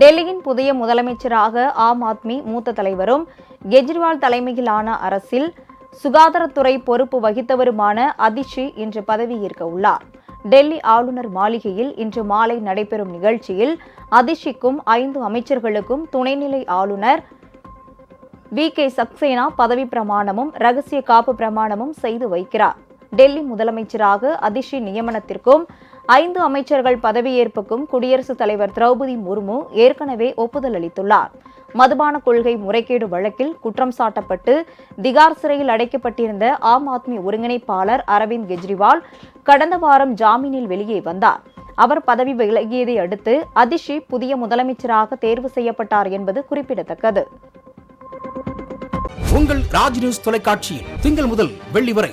டெல்லியின் புதிய முதலமைச்சராக ஆம் ஆத்மி மூத்த தலைவரும் கெஜ்ரிவால் தலைமையிலான அரசில் சுகாதாரத்துறை பொறுப்பு வகித்தவருமான அதிஷி இன்று பதவியேற்க உள்ளார். டெல்லி ஆளுநர் மாளிகையில் இன்று மாலை நடைபெறும் நிகழ்ச்சியில் அதிஷிக்கும் ஐந்து அமைச்சர்களுக்கும் துணைநிலை ஆளுநர் வி. கே. சக்சேனா பதவி பிரமாணமும் ரகசிய காப்பு பிரமாணமும் செய்து வைக்கிறார். டெல்லி முதலமைச்சராக அதிஷி நியமனத்திற்கும் ஐந்து அமைச்சர்கள் பதவியேற்புக்கும் குடியரசுத் தலைவர் திரௌபதி முர்மு ஏற்கனவே ஒப்புதல் அளித்துள்ளார். மதுபான கொள்கை முறைகேடு வழக்கில் குற்றம் சாட்டப்பட்டு திகார் சிறையில் அடைக்கப்பட்டிருந்த ஆம் ஆத்மி ஒருங்கிணைப்பாளர் அரவிந்த் கெஜ்ரிவால் கடந்த வாரம் ஜாமீனில் வெளியே வந்தார். அவர் பதவி விலகியதை அடுத்து அதிஷி புதிய முதலமைச்சராக தேர்வு செய்யப்பட்டார் என்பது குறிப்பிடத்தக்கது. உங்கள் ராஜ் நியூஸ் தொலைக்காட்சியில் திங்கள் முதல் வெள்ளி வரை